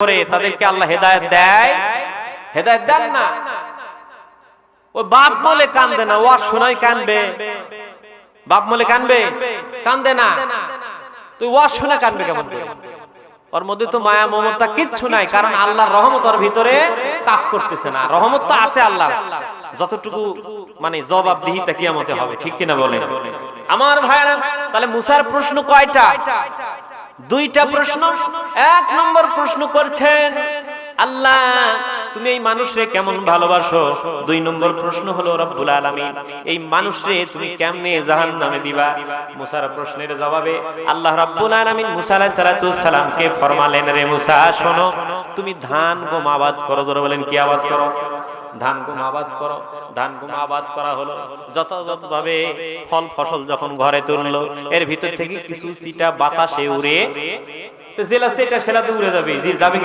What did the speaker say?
করে তাদেরকে আল্লাহ হেদায়েত দেয়। হেদায়েত দেন না। ওই বাপ বলে কান্দে না ওয়াজ শোনাই কানবে। বাপ বলে কানবে? কান্দে না। তুই ওয়াজ শুনে কানবে কেমন করে? ওর মধ্যে তো মায়া মমতা কিচ্ছু নাই, কারণ আল্লাহর রহমত ওর ভিতরে কাজ করতেছে না। রহমত তো আছে আল্লাহ যতটুকু মানে জবাব দিহিতা কিয়ামতে হবে, ঠিক কিনা বলেন? আমার ভাইরা, তাহলে মুসার প্রশ্ন কয়টা? দুইটা প্রশ্ন এক নম্বর প্রশ্ন করছেন আল্লাহ তুমি এই মানুষরে কেমন ভালোবাসো? দুই নম্বর প্রশ্ন হলো রব্বুল আলামিন। এই মানুষরে তুমি কেমনে জাহান্নামে দিবা? মুসার প্রশ্নের জবাবে আল্লাহ রাব্বুল আলামিন মুসা আলাইহিস সালাতু সালামকে ফরমালেন রে মুসা। শোনো তুমি ধান গম আবাদ করো জোরে বলেন কি আবাদ করো? ধান গুম আবাদ করো। ধান গুম আবাদ করা হলো। যথাযথ ভাবে ফল ফসল যখন ঘরে তুললো, এর ভিতর থেকে কিছু সিটা বাতাসে উড়ে জেলা সেটা সেটা তো উড়ে যাবে যাবে